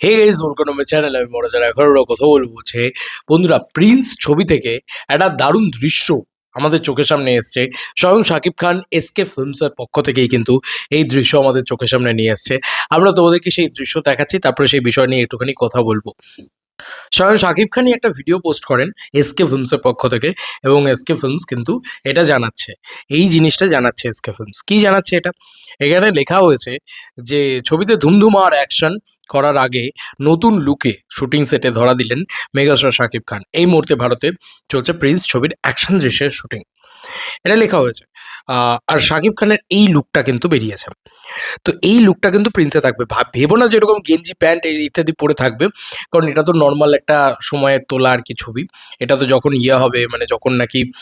Hey guys welcome my channel আমি বড় যারা এখনও কথা বলব যে বন্ধুরা প্রিন্স ছবি থেকে একটা দারুণ দৃশ্য আমাদের চোখের সামনে এসছে। স্বয়ং শাকিব খান এসকে ফিল্মসের পক্ষ থেকেই কিন্তু এই দৃশ্য আমাদের চোখের সামনে নিয়ে এসছে। আমরা তোমাদেরকে সেই দৃশ্য দেখাচ্ছি, তারপরে সেই বিষয় নিয়ে একটুখানি কথা বলব। স্বয়ং শাকিব খানই একটা ভিডিও পোস্ট করেন এসকে ফিল্মসের পক্ষ থেকে এবং এসকে ফিল্মস কিন্তু এটা জানাচ্ছে। এই জিনিসটা জানাচ্ছে এসকে ফিল্মস কি জানাচ্ছে এটা? এখানে লেখা হয়েছে যে, ছবিতে ধুমধুম আর অ্যাকশন করার আগে নতুন লুকে শুটিং সেটে ধরা দিলেন মেগাস্টার শাকিব খান। এই মুহূর্তে ভারতে চলছে প্রিন্স ছবির অ্যাকশন দৃশ্যের শুটিং এটা লেখা হয়েছে। আর শাকিব খানের এই লুকটা কিন্তু বেরিয়েছে। তো এই লুকটা কিন্তু প্রিন্সে থাকবে। ভাব- না যেরকম গেঞ্জি, প্যান্ট ইত্যাদি পরে থাকবে। কারণ এটা তো নর্মাল একটা সময়ের তোলা আর কি ছবি। এটা তো যখন ইয়ে হবে মানে যখন নাকি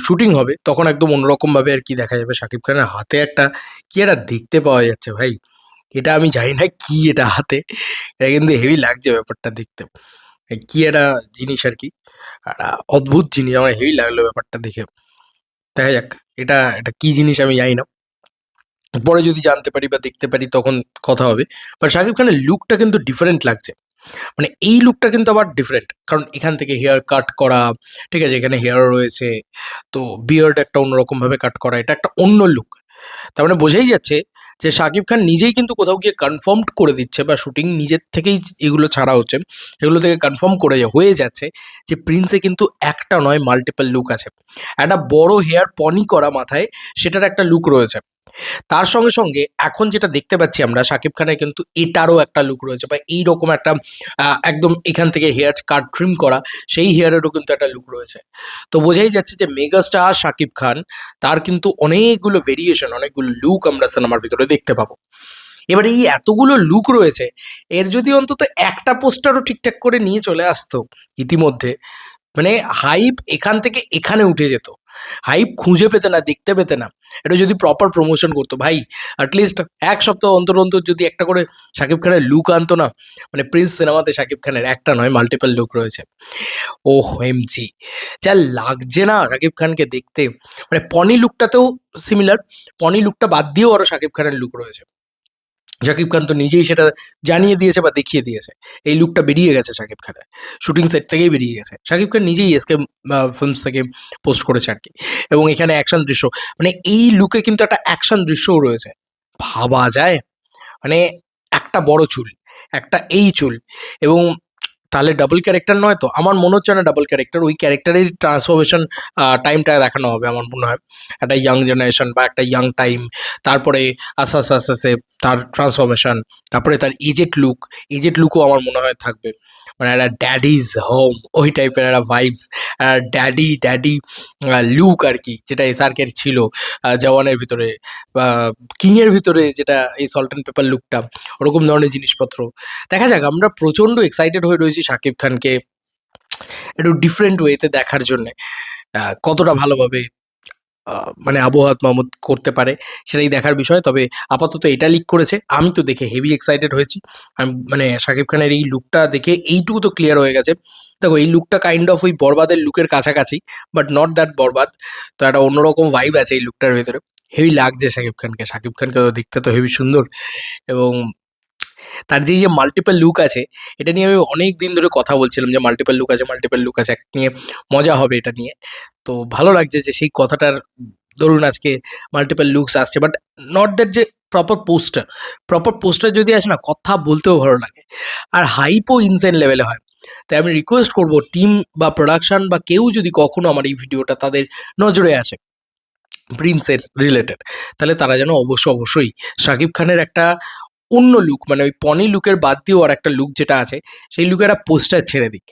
শুটিং হবে, তখন একদম অন্যরকমভাবে আর কি দেখা যাবে শাকিব খানের হাতে একটা কি একটা দেখতে পাওয়া যাচ্ছে ভাই। এটা আমি জানি না কি এটা হাতে। এটা কিন্তু হেভি লাগছে ব্যাপারটা দেখতে। কি একটা জিনিস আর কি। একটা অদ্ভুত জিনিস, আমার হেভি লাগল ব্যাপারটা দেখে। দেখা যাক। এটা এটা কি জিনিস আমি জানি না। পরে যদি জানতে পারি বা দেখতে পারি তখন কথা হবে। বাট শাকিব খানের লুকটা কিন্তু ডিফারেন্ট লাগছে। মানে এই লুকটা কিন্তু আবার ডিফারেন্ট কারণ এখান থেকে হেয়ার কাট করা, ঠিক আছে? এখানে হেয়ার রয়েছে। তো বিয়ার্ড একটা অন্যরকমভাবে কাট করা, এটা একটা অন্য লুক তার মানে বোঝাই যাচ্ছে যে শাকিব খান নিজেই কিন্তু কোথাও গিয়ে কনফার্ম করে দিচ্ছে বা শুটিং নিজের থেকেই এগুলো ছাড়া হচ্ছে। এগুলো থেকে কনফার্ম করে হয়ে যাচ্ছে যে প্রিন্সে কিন্তু একটা নয় মাল্টিপল লুক আছে। একটা বড় হেয়ার পনি করা মাথায় সেটার একটা লুক রয়েছে। তার সঙ্গে সঙ্গে এখন যেটা দেখতে পাচ্ছি আমরা শাকিব খানের কিন্তু এটারও একটা লুক রয়েছে বা এইরকম একটা একদম এখান থেকে হেয়ার কাট ট্রিম করা, সেই হেয়ারেরও কিন্তু একটা লুক রয়েছে। তো বোঝাই যাচ্ছে যে মেগাস্টার শাকিব খান, তার কিন্তু অনেকগুলো ভেরিয়েশন অনেকগুলো লুক আমরা সিনেমার ভিতরে দেখতে পাবো। এবার এই এতগুলো লুক রয়েছে, এর যদি অন্তত একটা পোস্টারও ঠিকঠাক করে নিয়ে চলে আসতো ইতিমধ্যে মানে হাইপ এখান থেকে এখানে উঠে যেত। হাইপ খুঁজে পেতে না, দেখতে পেতে না। এটা যদি প্রপার প্রমোশন করতো, ভাই অ্যাটলিস্ট এক সপ্তাহ অন্তর অন্তর যদি একটা করে শাকিব খানের লুক আনতো না মানে প্রিন্স সিনেমাতে শাকিব খানের একটা নয় মাল্টিপল লুক রয়েছে। ও এমজি যা লাগছে না শাকিব খানকে দেখতে। মানে পনি লুকটাতেও সিমিলার পনি লুকটা বাদ দিয়েও আরও শাকিব খানের লুক রয়েছে। শাকিব খান তো নিজেই সেটা জানিয়ে দিয়েছে বা দেখিয়ে দিয়েছে। এই লুকটা বেরিয়ে গেছে শাকিব খানের। শুটিং সেট থেকেই বেরিয়ে গেছে। শাকিব খান নিজেই এসকে ফিল্মস থেকে পোস্ট করেছে আর কি। এবং এখানে অ্যাকশন দৃশ্য মানে এই লুকে কিন্তু একটা অ্যাকশন দৃশ্যও রয়েছে। ভাবা যায়। মানে একটা বড় চুল, একটা এই চুল। এবং তাহলে ডাবল ক্যারেক্টার নয় তো? আমার মনে হচ্ছে না ডাবল ক্যারেক্টার ওই ক্যারেক্টারের ট্রান্সফরমেশন টাইমটা দেখানো হবে আমার মনে হয়। একটা ইয়াং জেনারেশন বা একটা ইয়াং টাইম তারপরে আস্তে আস্তে আস্তে আস্তে, তার ট্রান্সফরমেশন তারপরে তার এজেড লুক এজেড লুকও আমার মনে হয় থাকবে। মানে একটা ড্যাডিজ হোম ওই টাইপের একটা ভাইবস ড্যাডি ড্যাডি লুক আর কি, যেটা এসআরকের ছিল জওয়ানের ভিতরে, বা কিংয়ের ভিতরে যেটা এই সল্ট অ্যান্ড পেপার লুকটা ওরকম ধরনের জিনিসপত্র। দেখা যাক, আমরা প্রচণ্ড এক্সাইটেড হয়ে রয়েছি শাকিব খানকে একটু ডিফারেন্ট ওয়েতে দেখার জন্যে। কতটা ভালোভাবে মানে আবহাওয়াত মাহমুদ করতে পারে সেটাই দেখার বিষয়। তবে আপাতত এটা লিক করেছে। আমি তো দেখে হেভি এক্সাইটেড হয়েছি। আমি মানে শাকিব খানের এই লুকটা দেখে এইটুকু তো ক্লিয়ার হয়ে গেছে। দেখো, এই লুকটা কাইন্ড অফ ওই বরবাদের লুকের কাছাকাছি বাট নট দ্যাট বরবাদ। তো একটা অন্যরকম ভাইব আছে এই লুকটার ভেতরে। হেভি লাগছে শাকিব খানকে। শাকিব খানকে দেখতে তো হেভি সুন্দর। এবং তার যেই যে মাল্টিপল লুক আছে, এটা নিয়ে আমি অনেক দিন ধরে কথা বলছিলাম যে মাল্টিপল লুক আছে মাল্টিপল লুক আছে। একটা নিয়ে মজা হবে এটা নিয়ে। তো ভালো লাগছে যে সেই কথাটার ধরুন আজকে মাল্টিপল লুকস আসছে বাট নট দ্যাট যে প্রপার পোস্টার প্রপার পোস্টার যদি আসে না, কথা বলতেও ভালো লাগে। আর হাইপও ইনসেন লেভেলে হয়। তাই আমি রিকোয়েস্ট করব টিম বা প্রোডাকশান বা কেউ যদি কখনো আমার এই ভিডিওটা তাদের নজরে আসে প্রিন্সের রিলেটেড তাহলে তারা যেন অবশ্য অবশ্যই শাকিব খানের একটা অন্য লুক মানে ওই পনি লুকের বাদ দিয়েও আর একটা লুক যেটা আছে, সেই লুকের একটা পোস্টার ছেড়ে দিক।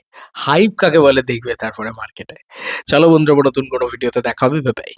হাইপ কাকে বলে দেখবে তারপরে মার্কেটে চলো বন্ধুরা, নতুন কোনো ভিডিওতে দেখা হবে বাই